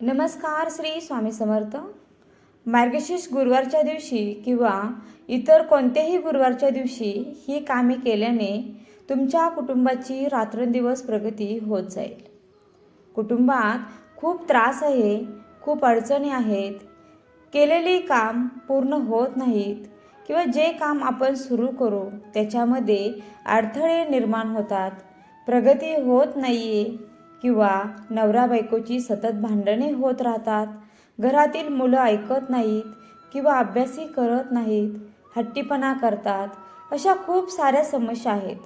नमस्कार श्री स्वामी समर्थ. मार्गशीर्ष गुरुवारच्या दिवशी किंवा इतर कोणत्याही गुरुवारच्या दिवशी ही कामे केल्याने तुमच्या कुटुंबाची रात्रंदिवस प्रगती होत जाईल. कुटुंबात खूप त्रास आहे खूप अडचणी आहेत. केलेली काम पूर्ण होत नाहीत किंवा जे काम आपण सुरू करू त्याच्यामध्ये अडथळे निर्माण होतात. प्रगती होत नाही आहे किंवा नवरा बायकोची सतत भांडणे होत राहतात घरातील मुलं ऐकत नाहीत किंवा अभ्यासही करत नाहीत हट्टीपणा करतात अशा खूप साऱ्या समस्या आहेत.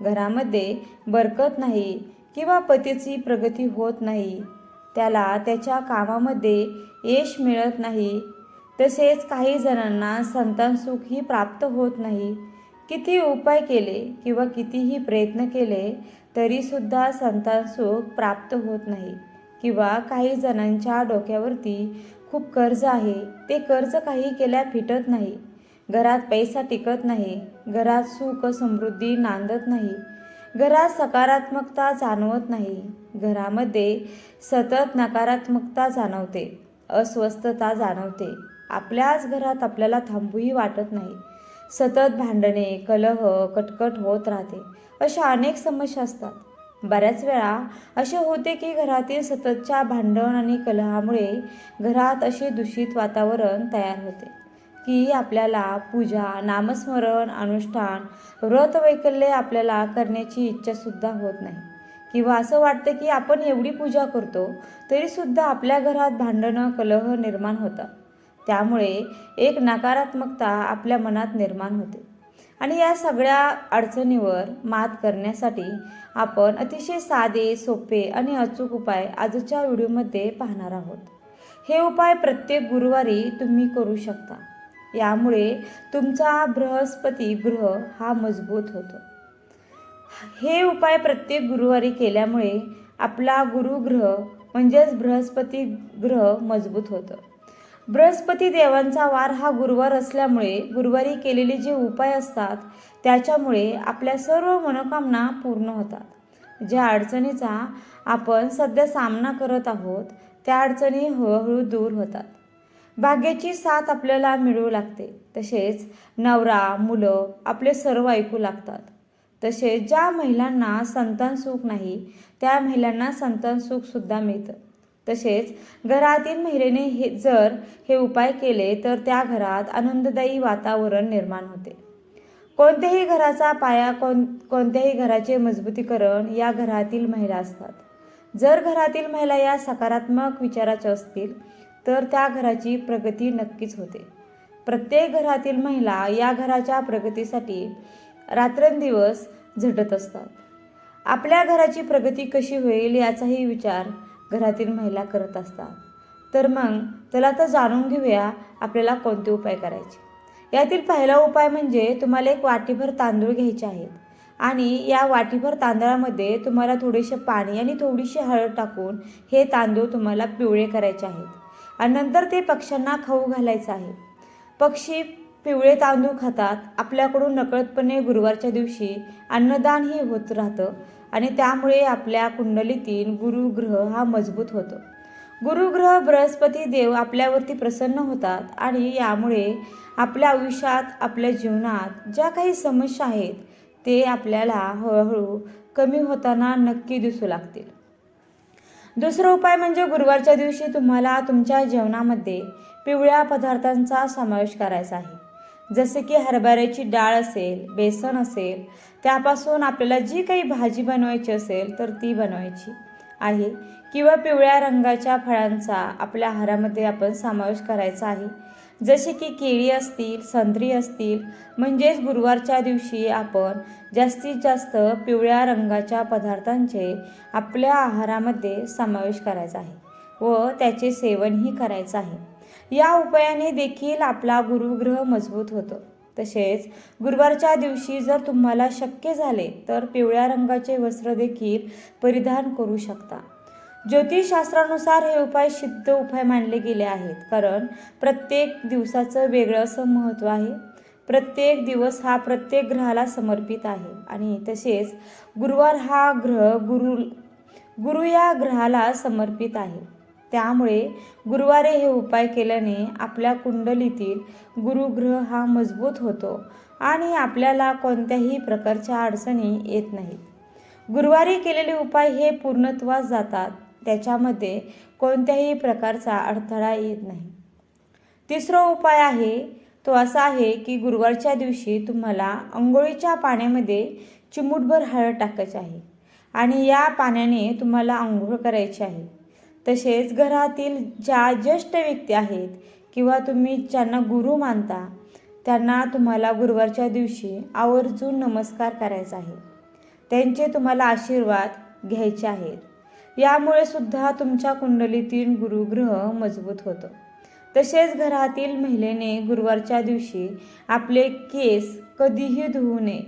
घरामध्ये बरकत नाही किंवा पतीची प्रगती होत नाही त्याला त्याच्या कामामध्ये यश मिळत नाही तसेच काही जणांना संतान सुखही प्राप्त होत नाही. किती उपाय केले किंवा कितीही प्रयत्न केले तरीसुद्धा संतानसुख प्राप्त होत नाही. किंवा काही जणांच्या डोक्यावरती खूप कर्ज आहे ते कर्ज काही केल्या फिटत नाही. घरात पैसा टिकत नाही घरात सुख समृद्धी नांदत नाही घरात सकारात्मकता जाणवत नाही घरामध्ये सतत नकारात्मकता जाणवते अस्वस्थता जाणवते. आपल्याच घरात आपल्याला थांबूही वाटत नाही. सतत भांडणे कलह कटकट होत राहते. अशा अनेक समस्या असतात. बऱ्याच वेळा असे होते की घरातील सततच्या भांडण आणि कलहामुळे घरात असे दूषित वातावरण तयार होते की आपल्याला पूजा नामस्मरण अनुष्ठान व्रत वैकल्य आपल्याला करण्याची इच्छासुद्धा होत नाही. किंवा असं वाटतं की आपण एवढी पूजा करतो तरीसुद्धा आपल्या घरात भांडणं कलह निर्माण होतात. त्यामुळे एक नकारात्मकता आपल्या मनात निर्माण होते. आणि या सगळ्या अडचणीवर मात करण्यासाठी आपण अतिशय साधे सोपे आणि अचूक उपाय आजच्या व्हिडिओमध्ये पाहणार आहोत. हे उपाय प्रत्येक गुरुवारी तुम्ही करू शकता. यामुळे तुमचा बृहस्पती ग्रह हा मजबूत होतो. हे उपाय प्रत्येक गुरुवारी केल्यामुळे आपला गुरुग्रह म्हणजेच बृहस्पती ग्रह मजबूत होतं. बृहस्पती देवांचा वार हा गुरुवार असल्यामुळे गुरुवारी केलेले जे उपाय असतात त्याच्यामुळे आपल्या सर्व मनोकामना पूर्ण होतात. ज्या अडचणीचा आपण सध्या सामना करत आहोत त्या अडचणी हळूहळू दूर होतात. भाग्याची साथ आपल्याला मिळू लागते. तसेच नवरा मुलं आपले सर्व ऐकू लागतात. तसेच ज्या महिलांना संतान सुख नाही त्या महिलांना संतान सुखसुद्धा मिळतं. तसेच घरातील महिलेने हे जर हे उपाय केले तर त्या घरात आनंददायी वातावरण निर्माण होते. कोणत्याही घराचा पाया कोण कोणत्याही घराचे मजबूतीकरण या घरातील महिला असतात. जर घरातील महिला या सकारात्मक विचाराच्या असतील तर त्या घराची प्रगती नक्कीच होते. प्रत्येक घरातील महिला या घराच्या प्रगतीसाठी रात्रंदिवस झटत असतात. आपल्या घराची प्रगती कशी होईल याचाही विचार घरातील महिला करत असतात. तर मग त्याला तर जाणून घेऊया आपल्याला कोणते उपाय करायचे. यातील पहिला उपाय म्हणजे तुम्हाला एक वाटीभर तांदूळ घ्यायचे आहेत. आणि या वाटीभर तांदळामध्ये तुम्हाला थोडेसे पाणी आणि थोडीशी हळद टाकून हे तांदूळ तुम्हाला पिवळे करायचे आहेत. आणि नंतर ते पक्ष्यांना खाऊ घालायचं आहे. पक्षी पिवळे तांदूळ खातात. आपल्याकडून नकळतपणे गुरुवारच्या दिवशी अन्नदानही होत राहतं. आणि त्यामुळे आपल्या कुंडलीतील गुरुग्रह हा मजबूत होतो. गुरुग्रह बृहस्पती देव आपल्यावरती प्रसन्न होतात आणि यामुळे आपल्या आयुष्यात आपल्या जीवनात ज्या काही समस्या आहेत ते आपल्याला हळूहळू कमी होताना नक्की दिसू लागतील. दुसरा उपाय म्हणजे गुरुवारच्या दिवशी तुम्हाला तुमच्या जेवणामध्ये पिवळ्या पदार्थांचा समावेश करायचा आहे. जसे की हरभऱ्याची डाळ असेल बेसन असेल त्यापासून आपल्याला जी काही भाजी बनवायची असेल तर ती बनवायची आहे. किंवा पिवळ्या रंगाच्या फळांचा आपल्या आहारामध्ये आपण समावेश करायचा आहे. जसे की केळी असतील संत्री असतील म्हणजेच गुरुवारच्या दिवशी आपण जास्तीत जास्त पिवळ्या रंगाच्या पदार्थांचे आपल्या आहारामध्ये समावेश करायचा आहे व त्याचे सेवनही करायचं आहे. या उपायाने देखील आपला गुरुग्रह मजबूत होतो. तसेच गुरुवारच्या दिवशी जर तुम्हाला शक्य झाले तर पिवळ्या रंगाचे वस्त्र देखील परिधान करू शकता. ज्योतिषशास्त्रानुसार हे उपाय सिद्ध उपाय मानले गेले आहेत कारण प्रत्येक दिवसाचं वेगळं असं महत्त्व आहे. प्रत्येक दिवस हा प्रत्येक ग्रहाला समर्पित आहे आणि तसेच गुरुवार हा ग्रह गुरु गुरु या ग्रहाला समर्पित आहे. त्यामुळे गुरुवारे हे उपाय केल्याने आपल्या कुंडलीतील गुरुग्रह हा मजबूत होतो आणि आपल्याला कोणत्याही प्रकारच्या अडचणी येत नाहीत. गुरुवारी केलेले उपाय हे पूर्णत्वास जातात त्याच्यामध्ये कोणत्याही प्रकारचा अडथळा येत नाही. तिसरा उपाय आहे तो असा आहे की गुरुवारच्या दिवशी तुम्हाला आंघोळीच्या पाण्यामध्ये चिमूटभर हळद टाकायची आहे आणि या पाण्याने तुम्हाला आंघोळ करायची आहे. तसेच घरातील ज्या ज्येष्ठ व्यक्ती आहेत किंवा तुम्ही ज्यांना गुरु मानता त्यांना तुम्हाला गुरुवारच्या दिवशी आवर्जून नमस्कार करायचा आहे. त्यांचे तुम्हाला आशीर्वाद घ्यायचे आहेत. यामुळे सुद्धा तुमच्या कुंडलीतील गुरुग्रह मजबूत होतं. तसेच घरातील महिलेने गुरुवारच्या दिवशी आपले केस कधीही धुवू नये.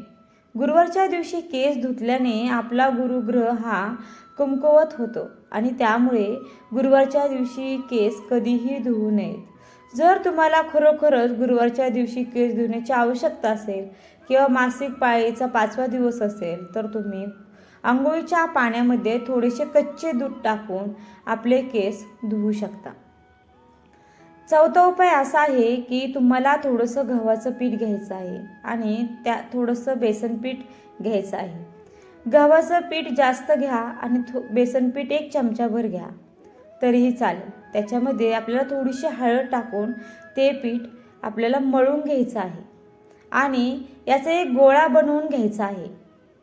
गुरुवारच्या दिवशी केस धुतल्याने आपला गुरुग्रह हा कमकुवत होतो आणि त्यामुळे गुरुवारच्या दिवशी केस कधीही धुवू नयेत. जर तुम्हाला खरोखरच गुरुवारच्या दिवशी केस धुण्याची आवश्यकता असेल किंवा मासिक पाळीचा पाचवा दिवस असेल तर तुम्ही आंघोळीच्या पाण्यामध्ये थोडेसे कच्चे दूध टाकून आपले केस धुवू शकता. चौथा उपाय असा आहे की तुम्हाला थोडंसं गव्हाचं पीठ घ्यायचं आहे आणि त्या थोडंसं बेसन पीठ घ्यायचं आहे. गव्हाचं पीठ जास्त घ्या आणि थो बेसन पीठ एक चमचाभर घ्या. तरीही चालेल. त्याच्यामध्ये आपल्याला थोडीशी हळद टाकून ते पीठ आपल्याला मळून घ्यायचं आहे. आणि याचा एक गोळा बनवून घ्यायचा आहे.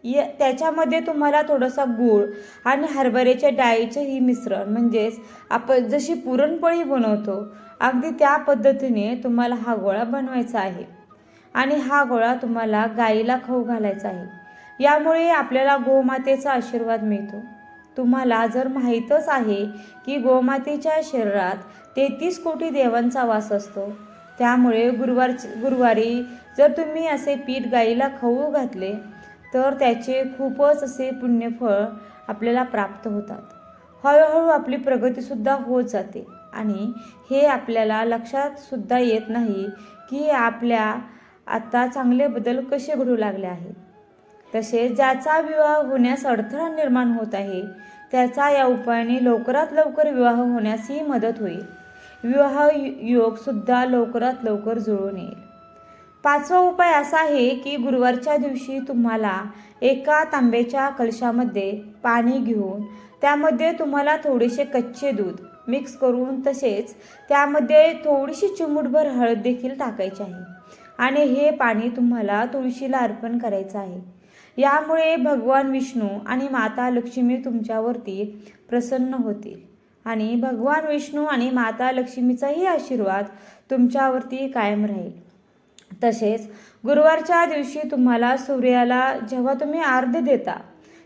य त्याच्यामध्ये तुम्हाला थोडासा गूळ आणि हरभऱ्याच्या डाळीचं ही मिश्रण म्हणजेच आपण जशी पुरणपोळी बनवतो अगदी त्या पद्धतीने तुम्हाला हा गोळा बनवायचा आहे. आणि हा गोळा तुम्हाला गाईला खाऊ घालायचा आहे. यामुळे आपल्याला गोमातेचा आशीर्वाद मिळतो. तुम्हाला जर माहीतच आहे की गोमातेच्या शरीरात तेहतीस कोटी देवांचा वास असतो त्यामुळे गुरुवार गुरुवारी जर तुम्ही असे पीठ गाईला खाऊ घातले तर त्याचे खूपच असे पुण्यफळ आपल्याला प्राप्त होतात. हळूहळू आपली प्रगतीसुद्धा होत जाते आणि हे आपल्याला लक्षात सुद्धा येत नाही की आपल्या आता चांगले बदल कसे घडू लागले आहेत. तसेच ज्याचा विवाह होण्यास अडथळा निर्माण होत आहे त्याचा या उपायाने लवकरात लवकर विवाह होण्यासही मदत होईल. विवाह योगसुद्धा लवकरात लवकर जुळून येईल. पाचवा उपाय असा आहे की गुरुवारच्या दिवशी तुम्हाला एका तांब्याच्या कलशामध्ये पाणी घेऊन त्यामध्ये तुम्हाला थोडेसे कच्चे दूध मिक्स करून तसेच त्यामध्ये थोडीशी चिमूटभर हळद देखील टाकायची आहे. आणि हे पाणी तुम्हाला तुळशीला अर्पण करायचं आहे. यामुळे भगवान विष्णू आणि माता लक्ष्मी तुमच्यावरती प्रसन्न होतील. आणि भगवान विष्णू आणि माता लक्ष्मीचाही आशीर्वाद तुमच्यावरती कायम राहील. तसेच गुरुवारच्या दिवशी तुम्हाला सूर्याला जेव्हा तुम्ही अर्ध देता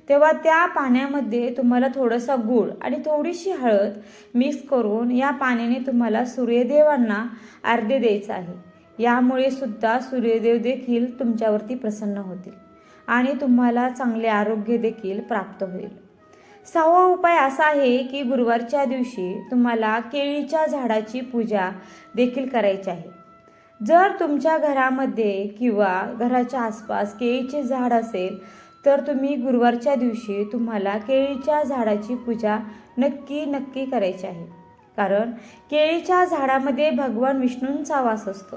तेव्हा त्या पाण्यामध्ये तुम्हाला थोडंसं गूळ आणि थोडीशी हळद मिक्स करून या पाण्याने तुम्हाला सूर्यदेवांना अर्धे द्यायचं आहे. यामुळे सुद्धा सूर्यदेव देखील तुमच्यावरती प्रसन्न होतील. आणि तुम्हाला चांगले आरोग्य देखील प्राप्त होईल. सहावा उपाय असा आहे की गुरुवारच्या दिवशी तुम्हाला केळीच्या झाडाची पूजा देखील करायची आहे. जर तुमच्या घरामध्ये किंवा घराच्या आसपास केळीचे झाड असेल तर तुम्ही गुरुवारच्या दिवशी तुम्हाला केळीच्या झाडाची पूजा नक्की नक्की करायची आहे. कारण केळीच्या झाडामध्ये भगवान विष्णूंचा वास असतो.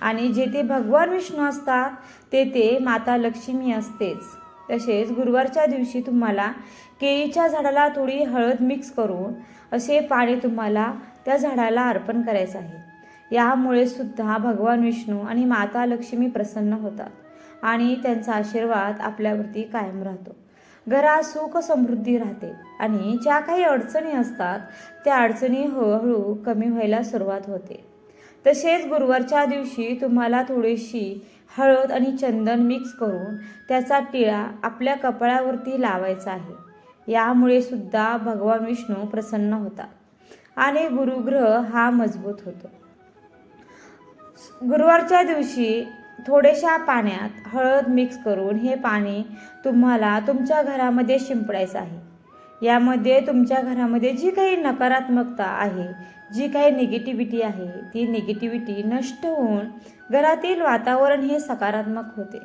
आणि जेथे भगवान विष्णू असतात तेथे माता लक्ष्मी असतेच. तसेच गुरुवारच्या दिवशी तुम्हाला केळीच्या झाडाला थोडी हळद मिक्स करून असे पाणी तुम्हाला त्या झाडाला अर्पण करायचं आहे. यामुळे सुद्धा भगवान विष्णू आणि माता लक्ष्मी प्रसन्न होतात आणि त्यांचा आशीर्वाद आपल्यावरती कायम राहतो. घरात सुख समृद्धी राहते आणि ज्या काही अडचणी असतात त्या अडचणी हळूहळू कमी व्हायला सुरुवात होते. तसेच गुरुवारच्या दिवशी तुम्हाला थोडीशी हळद आणि चंदन मिक्स करून त्याचा टिळा आपल्या कपाळावरती लावायचा आहे. यामुळे सुद्धा भगवान विष्णू प्रसन्न होतात आणि गुरुग्रह हा मजबूत होतो. गुरुवारच्या दिवशी थोड्याशा पाण्यात हळद मिक्स करून हे पाणी तुम्हाला तुमच्या घरामध्ये शिंपडायचं आहे. यामध्ये तुमच्या घरामध्ये जी काही नकारात्मकता आहे जी काही निगेटिव्हिटी आहे ती निगेटिव्हिटी नष्ट होऊन घरातील वातावरण हे सकारात्मक होते.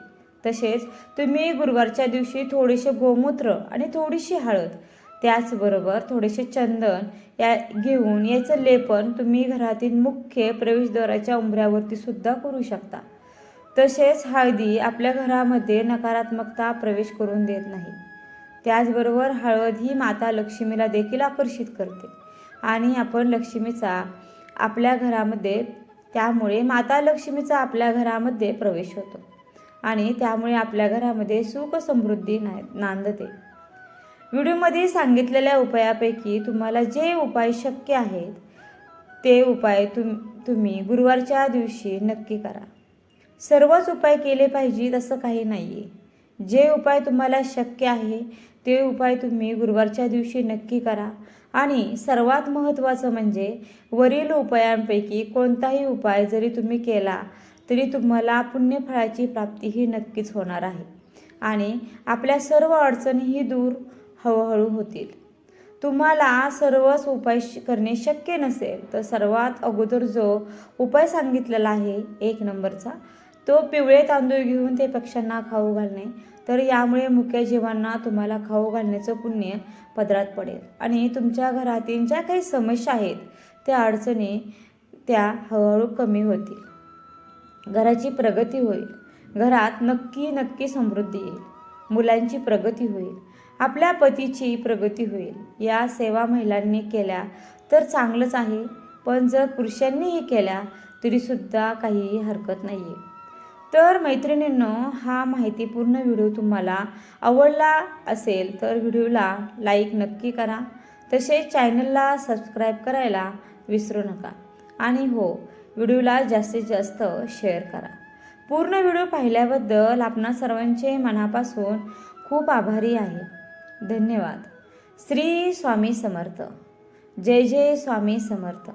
तसेच तुम्ही गुरुवारच्या दिवशी थोडेसे गोमूत्र आणि थोडीशी हळद त्याचबरोबर थोडेसे चंदन या घेऊन याचं लेपन तुम्ही घरातील मुख्य प्रवेशद्वाराच्या उंबऱ्यावरती सुद्धा करू शकता. तसेच हळदी आपल्या घरामध्ये नकारात्मकता प्रवेश करून देत नाही. त्याचबरोबर हळद ही माता लक्ष्मीला देखील आकर्षित करते. आणि आपण लक्ष्मीचा आपल्या घरामध्ये त्यामुळे माता लक्ष्मीचा आपल्या घरामध्ये प्रवेश होतो. आणि त्यामुळे आपल्या घरामध्ये सुख समृद्धी ना नांदते. व्हिडिओमध्ये सांगितलेल्या उपायापैकी तुम्हाला जे उपाय शक्य आहेत ते उपाय तुम तुम्ही गुरुवारच्या दिवशी नक्की करा. सर्वच उपाय केले पाहिजेत असं काही नाही आहे जे उपाय तुम्हाला शक्य आहे ते उपाय तुम्ही गुरुवारच्या दिवशी नक्की करा. आणि सर्वात महत्त्वाचं म्हणजे वरील उपायांपैकी कोणताही उपाय जरी तुम्ही केला तरी तुम्हाला पुण्यफळाची प्राप्ती ही नक्कीच होणार आहे. आणि आपल्या सर्व अडचणीही दूर हळूहळू होतील. तुम्हाला सर्वच उपाय श- करणे शक्य नसेल तर सर्वात अगोदर जो उपाय सांगितलेला आहे एक नंबरचा तो पिवळे तांदूळ घेऊन ते पक्ष्यांना खाऊ घालणे. तर यामुळे मुख्य जीवांना तुम्हाला खाऊ घालण्याचं पुण्य पदरात पडेल. आणि तुमच्या घरातील ज्या काही समस्या आहेत त्या अडचणी त्या हळूहळू कमी होतील. घराची प्रगती होईल. घरात नक्की नक्की समृद्धी येईल. मुलांची प्रगती होईल. आपल्या पतीची प्रगती होईल. या सेवा महिलांनी केल्या तर चांगलंच आहे. पण जर पुरुषांनीही केल्या तरीसुद्धा काही हरकत नाही आहे तर मैत्रिणींनो हा माहितीपूर्ण व्हिडिओ तुम्हाला आवडला असेल तर व्हिडिओला लाईक नक्की करा. तसेच चॅनलला सबस्क्राईब करायला विसरू नका. आणि हो व्हिडिओला जास्तीत जास्त शेअर करा. पूर्ण व्हिडिओ पाहिल्याबद्दल आपणा सर्वांचे मनापासून खूप आभारी आहे. धन्यवाद. श्री स्वामी समर्थ. जय जय स्वामी समर्थ.